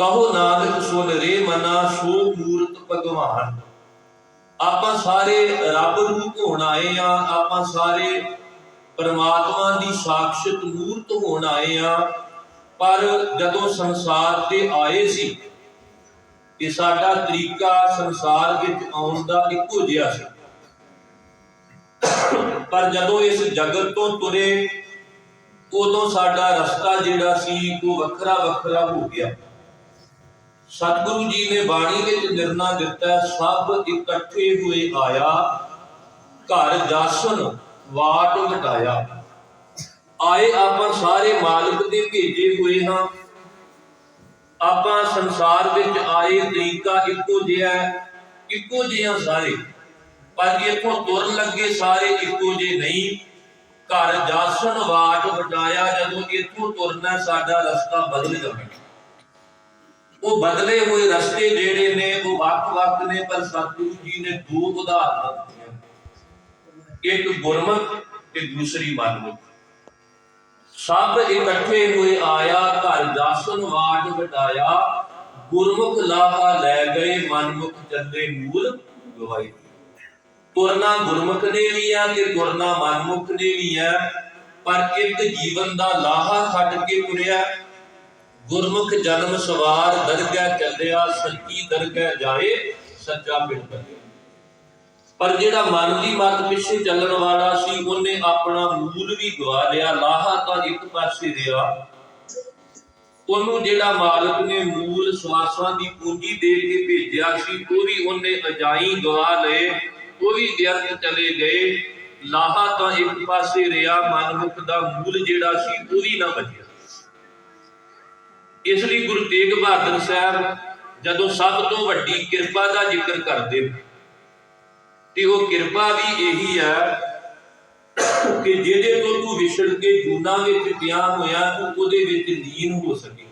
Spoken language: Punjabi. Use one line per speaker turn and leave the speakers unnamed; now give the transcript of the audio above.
ਕਹੋ ਨਾਨਕ ਸੁਨ ਰੇ ਮਨਾ, ਸੋ ਮੂਰਤ ਭਗਵਾਨ। ਆਪਾਂ ਸਾਰੇ ਰੱਬ ਰੂਪ ਹੋਣ ਆਏ ਆ, ਆਪਾਂ ਸਾਰੇ ਪਰਮਾਤਮਾ ਦੀ ਸਾਖਸ਼ਤ ਮੂਰਤ ਹੋਣ ਆਏ ਆ, ਪਰ ਜਦੋਂ ਸੰਸਾਰ ਤੇ ਆਏ ਸੀ ਇਹ ਸਾਡਾ ਤਰੀਕਾ ਸੰਸਾਰ ਵਿੱਚ ਆਉਣ ਦਾ ਇੱਕੋ ਜਿਹਾ ਸੀ। ਪਰ ਜਦੋਂ ਇਸ ਜਗਤ ਤੋਂ ਤੁਰੇ, ਉਦੋਂ ਸਾਡਾ ਰਸਤਾ ਜਿਹੜਾ ਸੀ ਉਹ ਵੱਖਰਾ ਵੱਖਰਾ ਹੋ ਗਿਆ। ਸਤਿਗੁਰੂ ਜੀ ਨੇ ਬਾਣੀ ਵਿੱਚ ਨਿਰਣਾ ਦਿੱਤਾ ਸਭ ਇਕੱਠੇ ਹੋਏ ਆਇਆ ਘਰ ਜਾਸਨ ਵਾਟ ਵਟਾਇਆ। ਆਏ ਆਪਾਂ ਸਾਰੇ ਮਾਲਕ ਦੇ ਭੇਜੇ ਹੋਏ ਹਾਂ। ਆਪਾਂ ਸੰਸਾਰ ਵਿੱਚ ਆਏ ਤਰੀਕਾ ਇੱਕੋ ਜਿਹਾ ਹੈ, ਇੱਕੋ ਜਿਹਾ ਸਾਰੇ। ਪਰ ਇੱਥੋਂ ਤੁਰਨ ਲੱਗੇ ਸਾਰੇ ਇੱਕੋ ਜਿਹੇ ਨਹੀਂ। ਘਰ ਜਾਸਨ ਵਾਟ ਵਟਾਇਆ ਜਦੋਂ ਇੱਥੋਂ ਤੁਰਨਾ ਸਾਡਾ ਰਸਤਾ ਬਦਲ ਜਾਵੇਗਾ। ਉਹ ਬਦਲੇ ਹੋਏ ਰਸਤੇ ਜਿਹੜੇ ਨੇ, ਉਹ ਵੱਖ-ਵੱਖ ਨੇ, ਪਰ ਸਤਿਗੁਰੂ ਜੀ ਨੇ ਦੋ ਉਦਾਹਰਨਾਂ ਦਿੱਤੀਆਂ। ਇੱਕ ਗੁਰਮੁਖ ਤੇ ਦੂਸਰੀ ਮਨਮੁਖ। ਸਭ ਇਕੱਠੇ ਹੋਏ ਆਇਆ, ਘਰ ਜਾਸਨ ਵਾਟ ਵਟਾਇਆ। ਗੁਰਮੁਖ ਲਾਹਾ ਲੈ ਗਏ, ਮਨਮੁਖ ਚੱਲੇ ਮੂਲ ਗਵਾਈ ਤੁਰਨਾ ਗੁਰਮੁਖ ਨੇ ਵੀ ਆ ਤੇ ਤੁਰਨਾ ਮਨਮੁਖ ਨੇ ਵੀ ਆ, ਪਰ ਇੱਕ ਜੀਵਨ ਦਾ ਲਾਹਾ ਛੱਡ ਕੇ ਤੁਰਿਆ। ਗੁਰਮੁਖ ਜਨਮ ਸਵਾਰ ਦਰਗਾਹ ਚੱਲਿਆ, ਸੱਚੀ ਦਰਗਾਹ ਜਾਏ, ਸੱਚਾ ਪਿੰਡ ਬੰਦੇ ਪਰ ਜਿਹੜਾ ਮਨ ਦੀ ਮਤ ਪਿੱਛੇ ਚੱਲਣ ਵਾਲਾ ਸੀ, ਉਹਨੇ ਆਪਣਾ ਮੂਲ ਵੀ ਗਵਾ ਲਿਆ, ਲਾਹਾ ਤਾਂ ਇੱਕ ਪਾਸੇ ਰਿਹਾ। ਉਹਨੂੰ ਜਿਹੜਾ ਮਾਲਕ ਨੇ ਮੂਲ ਸਵਾਸਾਂ ਦੀ ਪੂੰਜੀ ਦੇ ਕੇ ਭੇਜਿਆ ਸੀ, ਉਹ ਵੀ ਉਹਨੇ ਅਜਾਈ ਗਵਾ ਲਏ, ਉਹ ਵੀ ਵਿਅਰਥ ਚਲੇ ਗਏ। ਲਾਹਾ ਤਾਂ ਇੱਕ ਪਾਸੇ ਰਿਹਾ, ਮਨਮੁਖ ਦਾ ਮੂਲ ਜਿਹੜਾ ਸੀ, ਉਹ ਵੀ ਨਾ ਬਚਿਆ ਇਸ ਲਈ ਗੁਰੂ ਤੇਗ ਬਹਾਦਰ ਸਾਹਿਬ ਜਦੋਂ ਸਭ ਤੋਂ ਵੱਡੀ ਕਿਰਪਾ ਦਾ ਜ਼ਿਕਰ ਕਰਦੇ ਨੇ, ਤੇ ਉਹ ਕਿਰਪਾ ਵੀ ਇਹੀ ਹੈ ਕਿ ਜਿਹਦੇ ਤੋਂ ਤੂੰ ਵਿਛੜ ਕੇ ਜੂਨਾ ਵਿੱਚ ਪਿਆ ਹੋਇਆ ਤੂੰ ਉਹਦੇ ਵਿੱਚ ਲੀਨ ਹੋ ਸਕੇ।